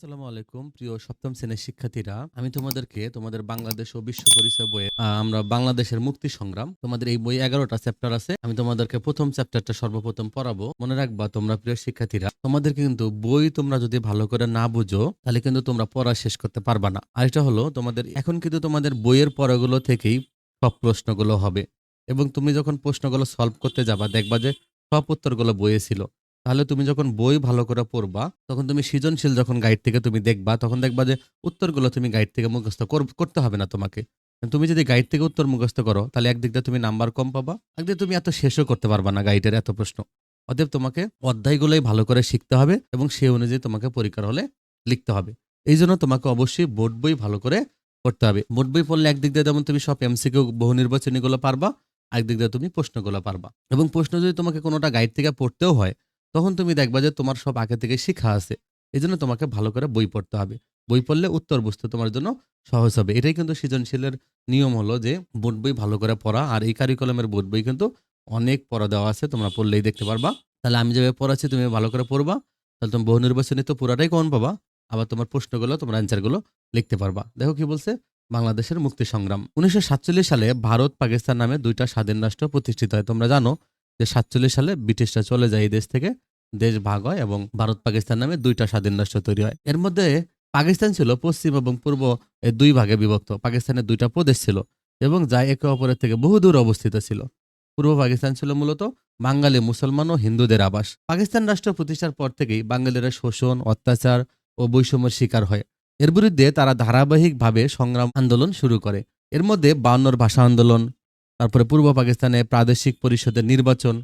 আসসালামু আলাইকুম, প্রিয় সপ্তম শ্রেণির শিক্ষার্থীরা। আমি তোমাদেরকে তোমাদের বাংলাদেশ ও বিশ্ব পরিচয় বইয়ে আমরা বাংলাদেশের মুক্তি সংগ্রাম, তোমাদের এই বই এগারোটা চ্যাপ্টার আছে। আমি তোমাদেরকে প্রথম চ্যাপ্টারটা সর্বপ্রথম পড়াবো। মনে রাখবা তোমরা, প্রিয় শিক্ষার্থীরা, তোমাদেরকে কিন্তু বই তোমরা যদি ভালো করে না বুঝো, তাহলে কিন্তু তোমরা পড়া শেষ করতে পারবা না। আর এটা হলো, তোমাদের এখন কিন্তু তোমাদের বইয়ের পড়াগুলো থেকেই সব প্রশ্নগুলো হবে। এবং তুমি যখন প্রশ্নগুলো সলভ করতে যাবা, দেখবা যে সব উত্তরগুলো বইয়ে ছিল। তাহলে তুমি যখন বই ভালো করে পড়বা, তখন তুমি সৃজনশীল যখন গাইড থেকে তুমি দেখবা, তখন দেখবা যে উত্তরগুলো তুমি গাইড থেকে মুখস্থ কর- করতে হবে না তোমাকে। তুমি যদি গাইড থেকে উত্তর মুখস্থ করো, তাহলে একদিক দিয়ে তুমি নাম্বার কম পাবা, একদিকে তুমি এত শেষও করতে পারবা না গাইডের এত প্রশ্ন। অতএব তোমাকে অধ্যায়গুলোই ভালো করে শিখতে হবে এবং সেই অনুযায়ী তোমাকে পরীক্ষার হলে লিখতে হবে। এই জন্য তোমাকে অবশ্যই বোর্ড বই ভালো করে পড়তে হবে। বোর্ড বই পড়লে একদিক দিয়ে যেমন তুমি সব এমসিকিউ বহু নির্বাচনীগুলো পারবা, একদিক দিয়ে তুমি প্রশ্নগুলো পারবা। এবং প্রশ্ন যদি তোমাকে কোনোটা গাইড থেকে পড়তেও হয় তখন তুমি দেখবা যে তোমার সব আগে থেকে শিখা আছে। এই জন্য তোমাকে ভালো করে বই পড়তে হবে। বই পড়লে উত্তর বুঝতে তোমার জন্য সহজ হবে। এটাই কিন্তু সৃজনশীলের নিয়ম হলো যে বোর্ড বই ভালো করে পড়া। আর এই কারিকুলামের বোর্ড বই কিন্তু অনেক পড়া দেওয়া আছে, তোমরা পড়লেই দেখতে পারবা। তাহলে আমি যেভাবে পড়াচ্ছি, তুমি ভালো করে পড়বা। তাহলে তুমি বহু নির্বাচনী তো পুরাটাই কমন পাবা। আবার তোমার প্রশ্নগুলো, তোমার অ্যান্সারগুলো লিখতে পারবা। দেখো কি বলছে? বাংলাদেশের মুক্তি সংগ্রাম। উনিশশো সাতচল্লিশ সালে ভারত পাকিস্তান নামে দুইটা স্বাধীন রাষ্ট্র প্রতিষ্ঠিত হয়। তোমরা জানো যে সাতচল্লিশ সালে ব্রিটিশরা চলে যায় এই দেশ থেকে, দেশ ভাগ হয় এবং ভারত পাকিস্তান নামে দুইটা স্বাধীন রাষ্ট্র তৈরি হয়। এর মধ্যে পাকিস্তান ছিল পশ্চিম এবং পূর্ব এই দুই ভাগে বিভক্ত। পাকিস্তানের দুইটা প্রদেশ ছিল এবং যা একে অপরের থেকে বহু দূর অবস্থিত ছিল। পূর্ব পাকিস্তান ছিল মূলত বাঙালি, মুসলমান ও হিন্দুদের আবাস। পাকিস্তান রাষ্ট্র প্রতিষ্ঠার পর থেকেই বাঙালিরা শোষণ, অত্যাচার ও বৈষম্যের শিকার হয়। এর বিরুদ্ধে তারা ধারাবাহিকভাবে সংগ্রাম আন্দোলন শুরু করে। এর মধ্যে বায়ান্নর ভাষা আন্দোলন তারপরে পূর্ব পাকিস্তানে প্রাদেশিক পরিষদের নির্বাচন,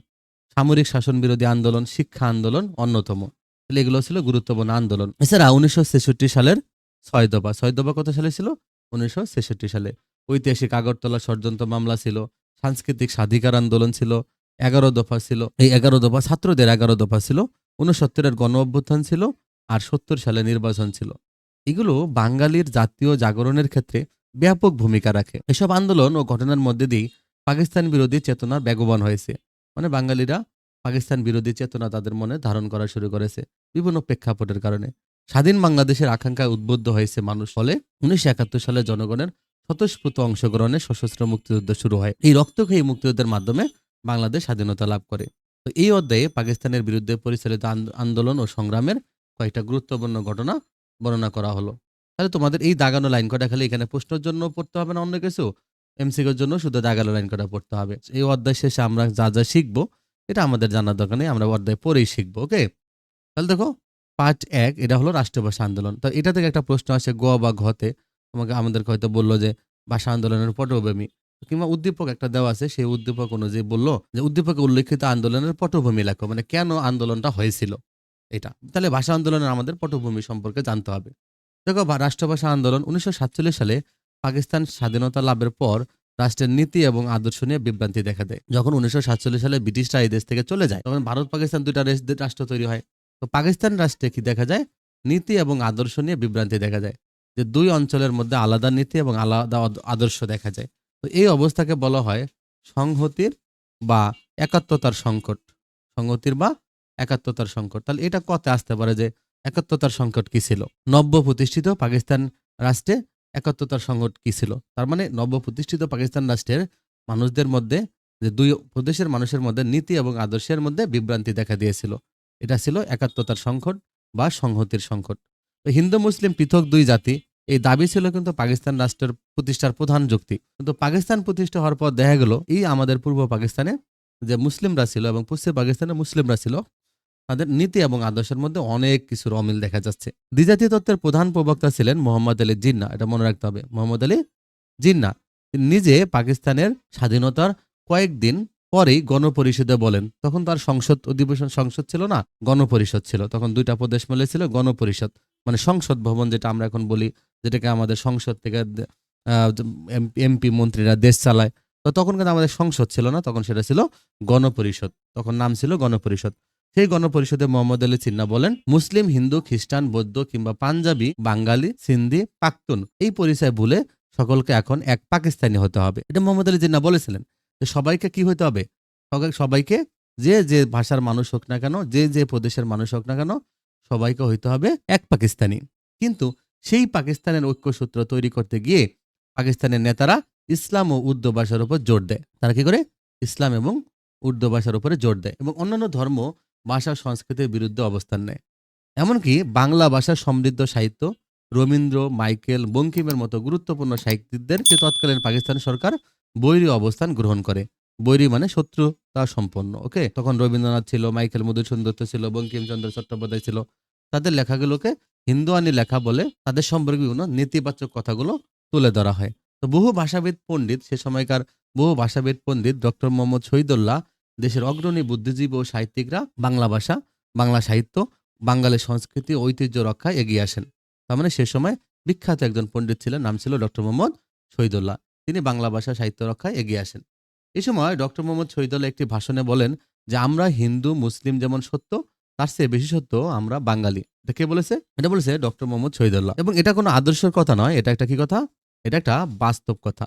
সামরিক শাসন বিরোধী আন্দোলন, শিক্ষা আন্দোলন অন্যতম। তাহলে এগুলো ছিল গুরুত্বপূর্ণ আন্দোলন। এছাড়া উনিশশো ছেষট্টি সালের ছয় দফা। ছয় দফা কত সালে ছিল? উনিশশো ছেষট্টি সালে। ঐতিহাসিক আগরতলা ষড়যন্ত্র মামলা ছিল, সাংস্কৃতিক স্বাধিকার আন্দোলন ছিল, এগারো দফা ছিল, এই এগারো দফা ছাত্রদের এগারো দফা ছিল, উনসত্তরের গণ অভ্যুত্থান ছিল, আর সত্তর সালে নির্বাচন ছিল। এগুলো বাঙালির জাতীয় জাগরণের ক্ষেত্রে ব্যাপক ভূমিকা রাখে। এসব আন্দোলন ও ঘটনার মধ্যে দিয়ে পাকিস্তান বিরোধী চেতনা বেগবান হয়েছে। মানে বাঙালিরা পাকিস্তান বিরোধী চেতনা তাদের মনে ধারণ করা শুরু করেছে বিভিন্ন প্রেক্ষাপটের কারণে। স্বাধীন বাংলাদেশের আকাঙ্ক্ষায় উদ্বুদ্ধ হয়েছে মানুষ ফলে উনিশশো একাত্তর সালে জনগণের স্বতঃস্ফূর্ত অংশগ্রহণে সশস্ত্র মুক্তিযুদ্ধ শুরু হয়। এই রক্তক্ষয়ী মুক্তিযুদ্ধের মাধ্যমে বাংলাদেশ স্বাধীনতা লাভ করে। তো এই অধ্যায়ে পাকিস্তানের বিরুদ্ধে পরিচালিত আন্দোলন ও সংগ্রামের কয়েকটা গুরুত্বপূর্ণ ঘটনা বর্ণনা করা হলো। তাহলে তোমাদের এই দাগানো লাইন কটা খালি এখানে প্রশ্নের জন্য পড়তে হবে না অন্য কিছু? এমসিকিউর জন্য শুধু দাগালো লাইন কটা পড়তে হবে। এই অধ্যায় শেষে আমরা যা যা শিখব, এটা আমাদের জানার দরকার নেই, আমরা অধ্যায় পরেই শিখব ওকে তাহলে দেখো পার্ট এক, এটা হলো রাষ্ট্রীয় ভাষা আন্দোলন। তো এটা থেকে একটা প্রশ্ন আসে, গ বা ঘতে। তোমাকে আমাদেরকে হয়তো বলল যে ভাষা আন্দোলনের পটভূমি। কিংবা উদ্দীপক একটা দেওয়া আছে, সেই উদ্দীপক অনুযায়ী বলল যে উদ্দীপকে উল্লেখিত আন্দোলনের পটভূমি লেখো মানে কেন আন্দোলনটা হয়েছিল এটা? তাহলে ভাষা আন্দোলনের আমাদের পটভূমি সম্পর্কে জানতে হবে। দেখো রাষ্ট্রভাষা আন্দোলন উনিশশো সাতচল্লিশ সালে পাকিস্তান স্বাধীনতা লাভের পর রাষ্ট্রের নীতি এবং আদর্শ নিয়ে বিভ্রান্তি দেখা দেয়। যখন উনিশশো সাতচল্লিশ সালে ব্রিটিশরা এই দেশ থেকে চলে যায়, তখন ভারত পাকিস্তান দুইটা রাষ্ট্র তৈরি হয়। তো পাকিস্তান রাষ্ট্রে কি দেখা যায়? নীতি এবং আদর্শ নিয়ে বিভ্রান্তি দেখা যায়। যে দুই অঞ্চলের মধ্যে আলাদা নীতি এবং আলাদা আদর্শ দেখা যায়। তো এই অবস্থাকে বলা হয় সংহতির বা একাত্মতার সংকট। সংহতির বা একাত্মতার সংকট। তাহলে এটা কতে আসতে পারে যে একাত্মতার সংকট কি ছিল? নব্য প্রতিষ্ঠিত পাকিস্তান রাষ্ট্রে একাত্মতার সংকট কি ছিল? তার মানে নব্য প্রতিষ্ঠিত পাকিস্তান রাষ্ট্রের মানুষদের মধ্যে যে দুই প্রদেশের মানুষের মধ্যে নীতি এবং আদর্শের মধ্যে বিভ্রান্তি দেখা দিয়েছিল। এটা ছিল একাত্মতার সংকট বা সংহতির সংকট। তো হিন্দু, মুসলিম, পৃথক দুই জাতি, এই দাবি ছিল কিন্তু পাকিস্তান রাষ্ট্রের প্রতিষ্ঠার প্রধান যুক্তি। কিন্তু পাকিস্তান প্রতিষ্ঠা হওয়ার পর দেখা গেল, এই আমাদের পূর্ব পাকিস্তানে যে মুসলিমরা ছিল এবং পশ্চিম পাকিস্তানে মুসলিমরা ছিল তাদের নীতি এবং আদর্শের মধ্যে অনেক কিছুর অমিল দেখা যাচ্ছে। দ্বিজাতি তত্ত্বের প্রধান প্রবক্তা ছিলেন মোহাম্মদ আলী জিন্না এটা মনে রাখতে হবে। মোহাম্মদ আলী জিন্না নিজে পাকিস্তানের স্বাধীনতার কয়েকদিন পরেই গণপরিষদে বলেন, তখন তার সংসদ অধিবেশন সংসদ ছিল না, গণপরিষদ ছিল। তখন দুইটা প্রদেশ মিলে ছিল গণপরিষদ মানে সংসদ ভবন যেটা আমরা এখন বলি, যেটাকে আমাদের সংসদ থেকে এমপি মন্ত্রীরা দেশ চালায়। তো তখন কিন্তু আমাদের সংসদ ছিল না, তখন সেটা ছিল গণপরিষদ, তখন নাম ছিল গণপরিষদ। সেই গণপরিষদে মোহাম্মদ আলী চিন্না বলেন, মুসলিম, হিন্দু, খ্রিস্টান, বৌদ্ধ কিংবা পাঞ্জাবি, বাঙালি, সিন্ধি পাক্তুন এই পরিচয় ভুলে সকলকে এখন এক পাকিস্তানি হতে হবে। এটা মোহাম্মদ আলী জিন্না বলেছিলেন যে সবাইকে কি হতে হবে? সবাইকে যে যে ভাষার মানুষ হোক না কেন, যে যে প্রদেশের মানুষ হোক না কেন, সবাইকে হইতে হবে এক পাকিস্তানি। কিন্তু সেই পাকিস্তানের ঐক্যসূত্র তৈরি করতে গিয়ে পাকিস্তানের নেতারা ইসলাম ও উর্দু ভাষার উপর জোর দেয়। তারা কি করে? ইসলাম এবং উর্দু ভাষার উপরে জোর দেয় এবং অন্যান্য ধর্ম ভাষা সংস্কৃতির বিরুদ্ধে অবস্থান নেয়। এমনকি বাংলা ভাষার সমৃদ্ধ সাহিত্য, রবীন্দ্র, মাইকেল, বঙ্কিমের মতো গুরুত্বপূর্ণ সাহিত্যিকদের যে তৎকালীন পাকিস্তান সরকার বৈরী অবস্থান গ্রহণ করে। বৈরী মানে শত্রুতা সম্পন্ন, ওকে? তখন রবীন্দ্রনাথ ছিল, মাইকেল মধুসূদন দত্ত ছিল, বঙ্কিমচন্দ্র চট্টোপাধ্যায় ছিল। তাদের লেখাগুলোকে হিন্দুয়ানি লেখা বলে তাদের সম্পর্কে বিভিন্ন নেতিবাচক কথাগুলো তুলে ধরা হয়। তো বহু ভাষাবিদ পণ্ডিত, সে সময়কার বহু ভাষাবিদ পণ্ডিত ডক্টর মোহাম্মদ শহীদুল্লাহ দেশের অগ্রণী বুদ্ধিজীবী ও সাহিত্যিকরা বাংলা ভাষা, বাংলা সাহিত্য, বাঙালি সংস্কৃতি ঐতিহ্য রক্ষায় এগিয়ে আসেন। তার মানে সে সময় বিখ্যাত একজন পণ্ডিত ছিলেন, নাম ছিল ডক্টর মোহাম্মদ শহীদুল্লাহ। তিনি বাংলা ভাষা সাহিত্য রক্ষায় এগিয়ে আসেন। এই সময় ডক্টর মোহাম্মদ শহীদুল্লাহ একটি ভাষণে বলেন যে, আমরা হিন্দু, মুসলিম যেমন সত্য, তার চেয়ে বেশি সত্য আমরা বাঙালি। এটা কে বলেছে? এটা বলেছে ডক্টর মোহাম্মদ শহীদুল্লাহ। এবং এটা কোনো আদর্শের কথা নয়, এটা একটা কি কথা? এটা একটা বাস্তব কথা।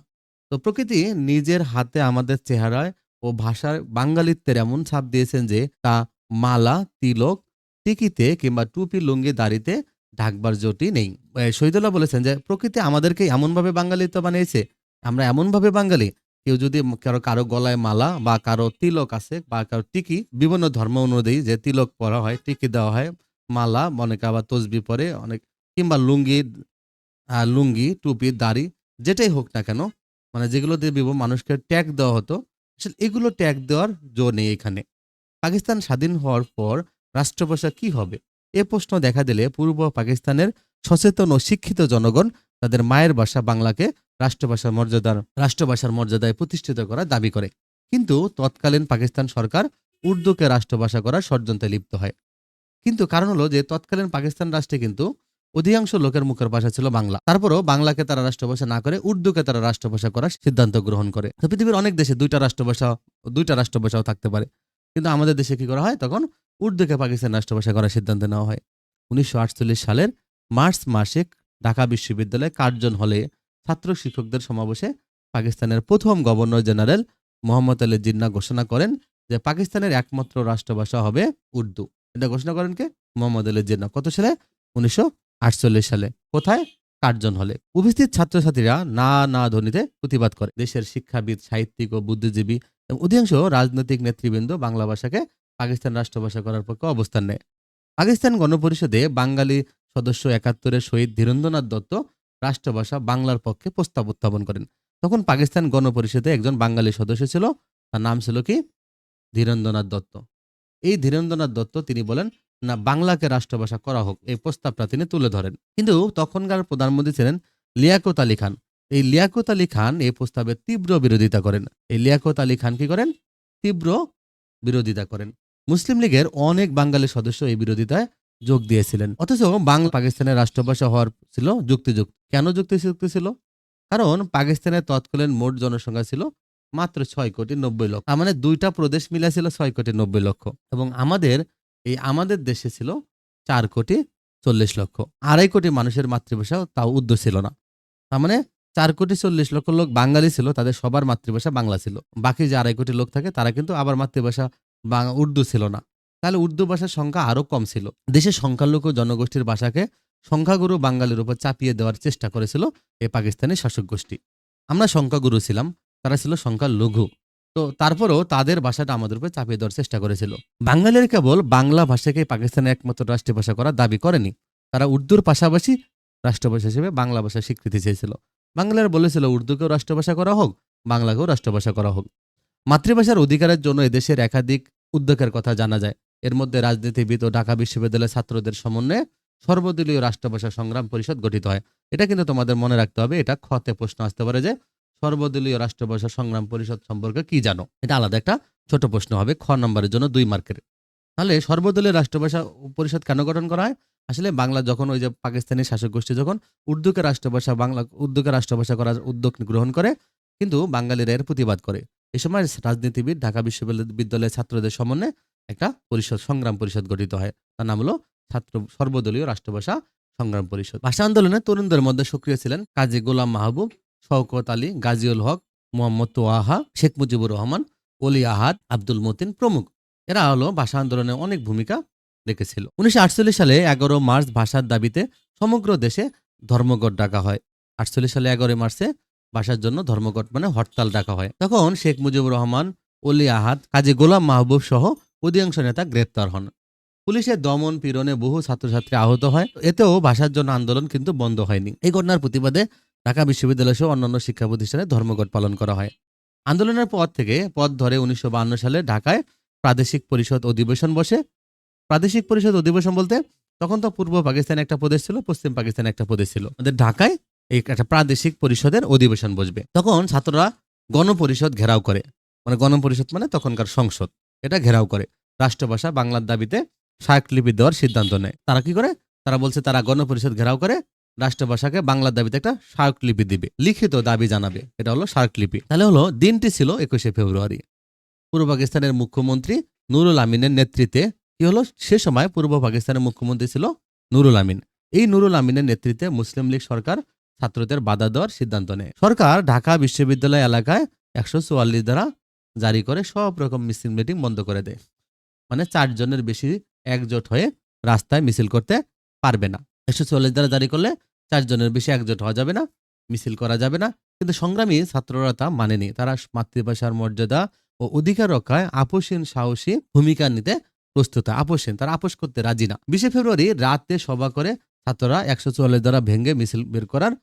তো প্রকৃতি নিজের হাতে আমাদের চেহারায় ও ভাষার বাঙালিত্বের এমন ছাপ দিয়েছেন যে তা মালা, তিলক, টিকিতে কিংবা টুপি, লুঙ্গি, দাড়িতে ঢাকবার জটি নেই। শহীদুল্লাহ বলেছেন যে প্রকৃতি আমাদেরকে এমনভাবে বাঙালিত্ব বানিয়েছে, আমরা এমনভাবে বাঙালি, কেউ যদি কারও কারও গলায় মালা বা কারও তিলক আছে বা কারও টিকি, বিভিন্ন ধর্ম অনুযায়ী যে তিলক পরা হয়, টিকি দেওয়া হয়, মালা অনেকে আবার তসবি পরে অনেক, কিংবা লুঙ্গি লুঙ্গি, টুপি, দাড়ি, যেটাই হোক না কেন মানে যেগুলো দিয়ে বিব মানুষকে ট্যাগ দেওয়া হতো আসলে এগুলো ট্যাগ দেওয়ার জো নেই এখানে। পাকিস্তান স্বাধীন হওয়ার পর রাষ্ট্রভাষা কি হবে? এ প্রশ্ন দেখা দিলে পূর্ব পাকিস্তানের সচেতন ও শিক্ষিত জনগণ তাদের মায়ের ভাষা বাংলাকে রাষ্ট্রভাষার মর্যাদার, রাষ্ট্রভাষার মর্যাদায় প্রতিষ্ঠিত করার দাবি করে। কিন্তু তৎকালীন পাকিস্তান সরকার উর্দুকে রাষ্ট্রভাষা করার ষড়যন্ত্রে লিপ্ত হয়। কিন্তু কারণ হলো যে তৎকালীন পাকিস্তান রাষ্ট্রে কিন্তু অধিকাংশ লোকের মুখের ভাষা ছিল বাংলা। তারপরও বাংলাকে তারা রাষ্ট্রভাষা না করে উর্দুকে তারা রাষ্ট্রভাষা করার সিদ্ধান্ত গ্রহণ করে। তো পৃথিবীর অনেক দেশে দুইটা রাষ্ট্রভাষা, দুইটা রাষ্ট্রভাষাও থাকতে পারে। কিন্তু আমাদের দেশে কি করা হয়? তখন উর্দুকে পাকিস্তান রাষ্ট্রভাষা করার সিদ্ধান্ত নেওয়া হয়। উনিশশো সালের মার্চ মাসে ঢাকা বিশ্ববিদ্যালয়ে কার্জন হলে ছাত্র শিক্ষকদের সমাবেশে পাকিস্তানের প্রথম গভর্নর জেনারেল মোহাম্মদ আলী জিন্না ঘোষণা করেন যে পাকিস্তানের একমাত্র রাষ্ট্রভাষা হবে উর্দু। এটা ঘোষণা করেন কে? মোহাম্মদ আলী জিন্না। কত সালে? উনিশশো সালে। কোথায়? কার্জন হলে। উপস্থিত ছাত্রছাত্রীরা না না ধ্বনিতে প্রতিবাদ করে। দেশের শিক্ষাবিদ, সাহিত্যিক ও বুদ্ধিজীবী এবং অধিকাংশ রাজনৈতিক নেতৃবৃন্দ বাংলা ভাষাকে পাকিস্তান রাষ্ট্রভাষা করার পক্ষে অবস্থান নেয়। পাকিস্তান গণপরিষদে বাঙালি সদস্য একাত্তরের শহীদ ধীরেন্দ্রনাথ দত্ত রাষ্ট্রভাষা বাংলার পক্ষে প্রস্তাব উত্থাপন করেন। তখন পাকিস্তান গণপরিষদে একজন বাঙালি সদস্য ছিল। তার নাম ছিল কি? ধীরেন্দ্রনাথ দত্ত। এই ধীরেন্দ্রনাথ দত্ত তিনি বলেন না বাংলাকে রাষ্ট্রভাষা করা হোক, এই প্রস্তাবটা তিনি তুলে ধরেন। কিন্তু তখনকার প্রধানমন্ত্রী ছিলেন লিয়াকত আলী খান। এই লিয়াকত আলী খান এই প্রস্তাবে তীব্র বিরোধিতা করেন। এই লিয়াকত আলী খান কি করেন? তীব্র বিরোধিতা করেন। মুসলিম লীগের অনেক বাঙালি সদস্য এই বিরোধিতায় যোগ দিয়েছিলেন। অথচ বাংলা পাকিস্তানের রাষ্ট্রভাষা হওয়ার ছিল যুক্তিযুক্ত। কেন যুক্তিযুক্ত ছিল? কারণ পাকিস্তানের তৎকালীন মোট জনসংখ্যা ছিল মাত্র ছয় কোটি নব্বই লক্ষ। মানে দুইটা প্রদেশ মিলে ছিল ছয় কোটি নব্বই লক্ষ। এবং আমাদের এই আমাদের দেশে ছিল চার কোটি চল্লিশ লক্ষ। আড়াই কোটি মানুষের মাতৃভাষা তাও উর্দু ছিল না। তার মানে চার কোটি চল্লিশ লক্ষ লোক বাঙালি ছিল, তাদের সবার মাতৃভাষা বাংলা ছিল। বাকি যে আড়াই কোটি লোক থাকে, তারা কিন্তু আবার মাতৃভাষা উর্দু ছিল না। তাহলে উর্দু ভাষার সংখ্যা আরও কম ছিল। দেশের সংখ্যালঘু জনগোষ্ঠীর ভাষাকে সংখ্যাগুরু বাঙালির উপর চাপিয়ে দেওয়ার চেষ্টা করেছিল এই পাকিস্তানি শাসক গোষ্ঠী আমরা সংখ্যাগুরু ছিলাম, তারা ছিল সংখ্যালঘু। তো তারপরেও তাদের ভাষাটা আমাদের উপর চাপিয়ে দেওয়ার চেষ্টা করেছিল। বাঙালির কেবল বাংলা ভাষাকে পাকিস্তানের একমাত্র রাষ্ট্রীয় ভাষা করার দাবি করেনি। তারা উর্দুর পাশাপাশি রাষ্ট্রভাষা হিসেবে বাংলা ভাষা স্বীকৃতি চেয়েছিল। বাংলার বলেছিল, উর্দুকেও রাষ্ট্রভাষা করা হোক, বাংলাকেও রাষ্ট্রভাষা করা হোক। মাতৃভাষার অধিকারের জন্য এদেশের একাধিক উদ্যোগের কথা জানা যায়। এর মধ্যে রাজনীতিবিদ ও ঢাকা বিশ্ববিদ্যালয়ের ছাত্রদের সমন্বয়ে সর্বদলীয় রাষ্ট্রভাষা সংগ্রাম পরিষদ গঠিত হয়। এটা কিন্তু তোমাদের মনে রাখতে হবে, এটা খতে প্রশ্ন আসতে পারে যে সর্বদলীয় রাষ্ট্রভাষা সংগ্রাম পরিষদ সম্পর্কে কি জানো? এটা আলাদা একটা ছোট প্রশ্ন হবে, খ নম্বরের জন্য দুই মার্কের। তাহলে সর্বদলীয় রাষ্ট্রভাষা পরিষদ কেন গঠন করা হয়? আসলে বাংলা যখন ওই যে পাকিস্তানি শাসক গোষ্ঠী যখন উর্দুকে রাষ্ট্রভাষা বাংলা, উর্দুকে রাষ্ট্রভাষা করার উদ্যোগ গ্রহণ করে, কিন্তু বাঙালিরা এর প্রতিবাদ করে। এই সময় রাজনীতিবিদ, ঢাকা বিশ্ববিদ্যালয়ের ছাত্রদের সমন্বয়ে একটা পরিষদ, সংগ্রাম পরিষদ গঠিত হয়। তার নাম হলো ছাত্র, সর্বদলীয় রাষ্ট্রভাষা সংগ্রাম পরিষদ। ভাষা আন্দোলনে তরুণদের মধ্যে সক্রিয় ছিলেন কাজী গোলাম মাহবুব শওকত আলী, গাজীউল হক, মোহাম্মদ তোয়াহা, শেখ মুজিবুর রহমান অলি আহাদ, আব্দুল মতিন প্রমুখ। এরা হলো ভাষা আন্দোলনে অনেক ভূমিকা রেখেছিল। উনিশশো সালে এগারো মার্চ ভাষার দাবিতে সমগ্র দেশে ধর্মঘট ডাকা হয়। আটচল্লিশ সালে এগারোই মার্চে বাসার জন্য ধর্মঘট মানে হরতাল ডাকা হয়। তখন শেখ মুজিবুর রহমান অলি আহাদ, কাজী গোলাম মাহবুব সহ অধিকাংশ নেতা গ্রেপ্তার হন। পুলিশের দমন পীড়নে বহু ছাত্রছাত্রী আহত হয়। এতেও ভাষার জন্য আন্দোলন কিন্তু বন্ধ হয়নি। এই ঘটনার প্রতিবাদে ঢাকা বিশ্ববিদ্যালয় সহ অন্যান্য শিক্ষা প্রতিষ্ঠানে ধর্মঘট পালন করা হয়। আন্দোলনের পর থেকে পথ ধরে উনিশশো সালে ঢাকায় প্রাদেশিক পরিষদ অধিবেশন বসে। প্রাদেশিক পরিষদ অধিবেশন বলতে তখন তো পূর্ব পাকিস্তানে একটা প্রদেশ ছিল, পশ্চিম পাকিস্তানে একটা প্রদেশ ছিল। আমাদের ঢাকায় এই একটা প্রাদেশিক পরিষদের অধিবেশন বসবে। তখন ছাত্ররা গণপরিষদ ঘেরাও করে। মানে গণপরিষদ মানে তখনকার সংসদ। এটা ঘেরাও করে। রাষ্ট্রভাষা বাংলার দাবিতে স্মারকলিপি দেওয়ার সিদ্ধান্ত নেয়। তারা কি করে? তারা বলছে তারা গণপরিষদ ঘেরাও করে রাষ্ট্রভাষাকে বাংলার দাবিতে একটা স্মারকলিপি দিবে, লিখিত দাবি জানাবে। এটা হলো স্মারকলিপি। তাহলে হলো দিনটি ছিল একুশে ফেব্রুয়ারি। পূর্ব পাকিস্তানের মুখ্যমন্ত্রী নুরুল আমিনের নেতৃত্বে, কি হলো? সে সময় পূর্ব পাকিস্তানের মুখ্যমন্ত্রী ছিল নুরুল আমিন। এই নুরুল আমিনের নেতৃত্বে মুসলিম লীগ সরকার ছাত্রদের বাধা দেওয়ার সিদ্ধান্ত নেয়। সরকার ঢাকা বিশ্ববিদ্যালয় এলাকায় একশো চুয়াল্লিশ দ্বারা জারি করে সব রকম মিছিল মিটিং বন্ধ করে দেয়। মানে চারজনের বেশি একজোট হয়ে রাস্তায় মিছিল করতে পারবে না। একশো চুয়াল্লিশ দ্বারা জারি করলে চারজনের বেশি একজোট হওয়া যাবে না, মিছিল করা যাবে না। কিন্তু সংগ্রামী ছাত্ররা তা মানেনি। তারা মাতৃভাষার মর্যাদা ও অধিকার রক্ষায় আপোষহীন সাহসী ভূমিকা নিতে প্রস্তুত। আপোষহীন, তারা আপোষ করতে রাজি না। বিশে ফেব্রুয়ারি রাতে সভা করে ছাত্ররা একশো চুয়াল্লিশ দ্বারা ভেঙে মিছিল বের করার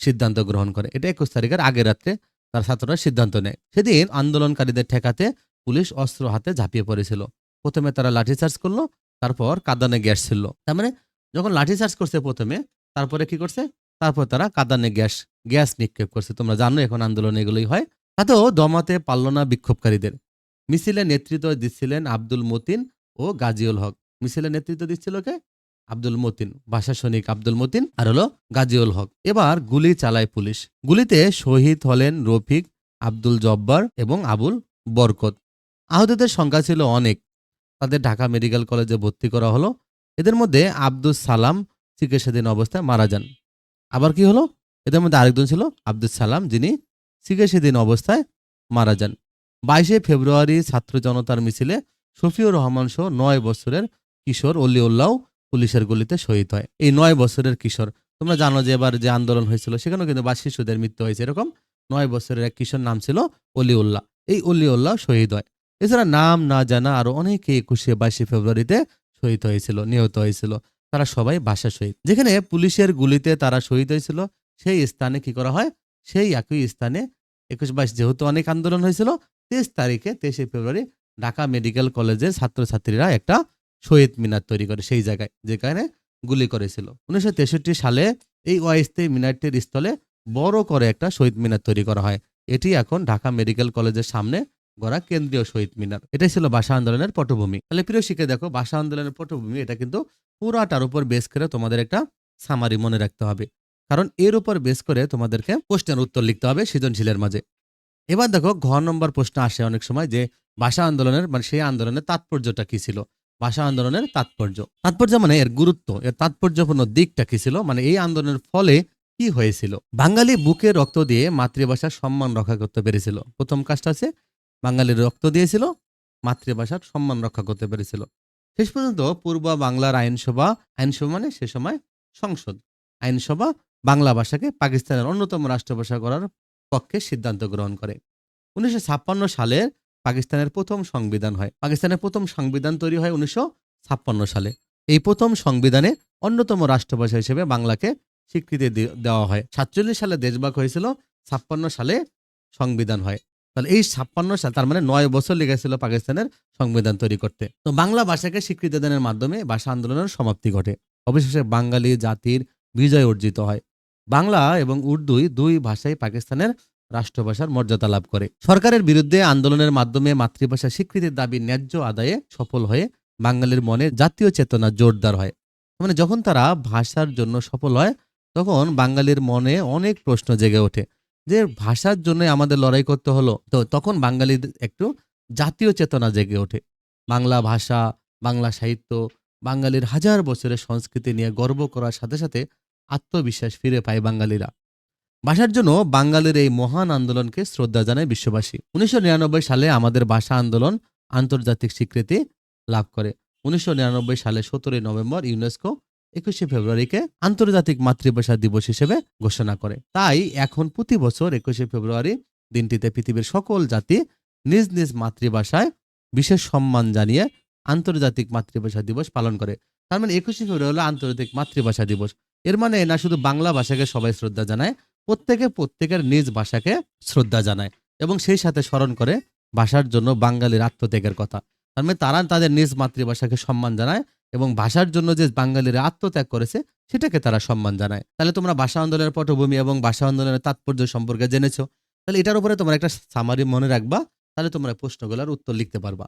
সিদ্ধান্ত গ্রহণ করে। এটা একুশ তারিখের আগের রাত্রে তার ছাত্ররা সিদ্ধান্ত নেয়। সেদিন আন্দোলনকারীদের ঠেকাতে পুলিশ অস্ত্র হাতে ঝাঁপিয়ে পড়েছিল। প্রথমে তারা লাঠিচার্জ করল, তারপর কাদানে গ্যাস ছিল তার মানে যখন লাঠি চার্জ করছে প্রথমে, তারপরে কি করছে? তারপর তারা কাদানে গ্যাস গ্যাস নিক্ষেপ করছে। তোমরা জানো এখন আন্দোলন এগুলোই হয়। তাতেও দমাতে পারল না বিক্ষোভকারীদের। মিছিলে নেতৃত্ব দিচ্ছিলেন আব্দুল মতিন ও গাজিউল হক। মিছিলে নেতৃত্ব দিচ্ছিল কে? আব্দুল মতিন ভাষা সৈনিক আব্দুল মতিন আর হলো গাজিউল হক। এবার গুলি চালায় পুলিশ। গুলিতে শহীদ হলেন রফিক, আব্দুল জব্বার এবং আবুল বরকত। আহতদের সংখ্যা ছিল অনেক। তাদের ঢাকা মেডিকেল কলেজে ভর্তি করা হলো। এদের মধ্যে আব্দুল সালাম চিকিৎসাধীন অবস্থায় মারা যান। আবার কি হলো? এদের মধ্যে আরেকজন ছিল আব্দুল সালাম, যিনি চিকিৎসাধীন অবস্থায় মারা যান। বাইশে ফেব্রুয়ারি ছাত্র জনতার মিছিলে শফিউর রহমান সহ নয় বছরের কিশোর অলিউল্লাহ পুলিশের গুলিতে শহীদ হয়। এই নয় বছরের কিশোর, তোমরা জানো যে এবার যে আন্দোলন হয়েছিল, সেখানেও কিন্তু বা শিশুদের মৃত্যু হয়েছে। এরকম নয় বছরের এক কিশোর নাম ছিল অলিউল্লাহ। এই অলিউল্লাহ শহীদ হয়। এছাড়া নাম না জানা আরও অনেকে একুশে বাইশে ফেব্রুয়ারিতে শহীদ হয়েছিল, নিহত হয়েছিল, তারা সবাই বাসা শহীদ। যেখানে পুলিশের গুলিতে তারা শহীদ হয়েছিল, সেই স্থানে কি করা হয়? সেই একই স্থানে একুশ বাইশ যেহেতু অনেক আন্দোলন হয়েছিল, তেইশ তারিখে তেইশে ফেব্রুয়ারি ঢাকা মেডিকেল কলেজের ছাত্রছাত্রীরা একটা শহীদ মিনার তৈরি করে, সেই জায়গায়, যেখানে গুলি করেছিল। উনিশশো তেষট্টি সালে এই অস্থায়ী মিনারটির স্থলে বড় করে একটা শহীদ মিনার তৈরি করা হয়। এটি এখন ঢাকা মেডিকেল কলেজের সামনে গড়া কেন্দ্রীয় শহীদ মিনার। এটাই ছিল ভাষা আন্দোলনের পটভূমি। তাহলে প্রিয় শিখে দেখো, ভাষা আন্দোলনের পটভূমি, এটা কিন্তু পুরাটার উপর বেস করে তোমাদের একটা সামারি মনে রাখতে হবে। কারণ এর উপর বেস করে তোমাদেরকে প্রশ্নের উত্তর লিখতে হবে সৃজনশীলের মাঝে। এবার দেখো, ঘ নম্বর প্রশ্ন আসে অনেক সময় যে ভাষা আন্দোলনের মানে সেই আন্দোলনের তাৎপর্যটা কি ছিল? ভাষা আন্দোলনের তাৎপর্য। তাৎপর্য মানে এর গুরুত্ব, এর তাৎপর্যপূর্ণ দিকটা কি ছিল? মানে এই আন্দোলনের ফলে কি হয়েছিল? বাঙালি বুকে রক্ত দিয়ে মাতৃভাষার সম্মান রক্ষা করতে পেরেছিল। প্রথম কাজটা আছে বাঙালির রক্ত দিয়েছিল, মাতৃভাষার সম্মান রক্ষা করতে পেরেছিল। শেষ পর্যন্ত পূর্ব বাংলার আইনসভা আইনসভা মানে সে সময় সংসদ। আইনসভা বাংলা ভাষাকে পাকিস্তানের অন্যতম রাষ্ট্রভাষা করার পক্ষে সিদ্ধান্ত গ্রহণ করে। উনিশশো ছাপ্পান্ন সালের পাকিস্তানের প্রথম সংবিধান হয়। পাকিস্তানের প্রথম সংবিধান তৈরি হয় উনিশশো ছাপ্পান্ন সালে। এই প্রথম সংবিধানে অন্যতম রাষ্ট্রভাষা হিসেবে বাংলাকে স্বীকৃতি দেওয়া হয়। সাতচল্লিশ সালে দেশভাগ হয়েছিল, ছাপ্পান্ন সালে সংবিধান হয়। তাহলে এই ছাপ্পান্ন সাল, তার মানে নয় বছর লেগেছিল পাকিস্তানের সংবিধান তৈরি করতে। তো বাংলা ভাষাকে স্বীকৃতি দানের মাধ্যমে ভাষা আন্দোলনের সমাপ্তি ঘটে। অবশেষে বাঙালি জাতির বিজয় অর্জিত হয়। বাংলা এবং উর্দুই দুই ভাষাই পাকিস্তানের রাষ্ট্রভাষার মর্যাদা লাভ করে। সরকারের বিরুদ্ধে আন্দোলনের মাধ্যমে মাতৃভাষা স্বীকৃতির দাবি ন্যায্য আদায়ে সফল হয়ে বাঙালির মনে জাতীয় চেতনা জোরদার হয়। মানে যখন তারা ভাষার জন্য সফল হয়, তখন বাঙালির মনে অনেক প্রশ্ন জেগে ওঠে। যে ভাষার জন্য আমাদের লড়াই করতে হলো, তো তখন বাঙালির একটু জাতীয় চেতনা জেগে ওঠে। বাংলা ভাষা, বাংলা সাহিত্য, বাঙালির হাজার বছরের সংস্কৃতি নিয়ে গর্ব করার সাথে সাথে আত্মবিশ্বাস ফিরে পায় বাঙালিরা। ভাষার জন্য বাঙালির এই মহান আন্দোলনকে শ্রদ্ধা জানায় বিশ্ববাসী। উনিশশো নিরানব্বই সালে আমাদের ভাষা আন্দোলন আন্তর্জাতিক স্বীকৃতি লাভ করে। উনিশশো নিরানব্বই সালে সতেরোই নভেম্বর ইউনেস্কো একুশে ফেব্রুয়ারিকে আন্তর্জাতিক মাতৃভাষা দিবস হিসেবে ঘোষণা করে। তাই এখন প্রতি বছর একুশে ফেব্রুয়ারি দিনটিতে পৃথিবীর সকল জাতি নিজ নিজ মাতৃভাষায় বিশেষ সম্মান জানিয়ে আন্তর্জাতিক মাতৃভাষা দিবস পালন করে। তার মানে একুশে ফেব্রুয়ারি হলো আন্তর্জাতিক মাতৃভাষা দিবস। এর মানে না শুধু বাংলা ভাষাকে সবাই শ্রদ্ধা জানায়, প্রত্যেকে প্রত্যেকের নিজ ভাষাকে শ্রদ্ধা জানায় এবং সেই সাথে স্মরণ করে ভাষার জন্য বাঙালির আত্মত্যাগের কথা। তার মানে তারা তাদের নিজ মাতৃভাষাকে সম্মান জানায় এবং ভাষার জন্য যে বাঙালিরা আত্মত্যাগ করেছে, সেটাকে তারা সম্মান জানায়। তাহলে তোমরা ভাষা আন্দোলনের পটভূমি এবং ভাষা আন্দোলনের তাৎপর্য সম্পর্কে জেনেছো। তাহলে এটার উপরে তোমরা একটা সামারি মনে রাখবা, তাহলে তোমরা প্রশ্নগুলোর উত্তর লিখতে পারবা।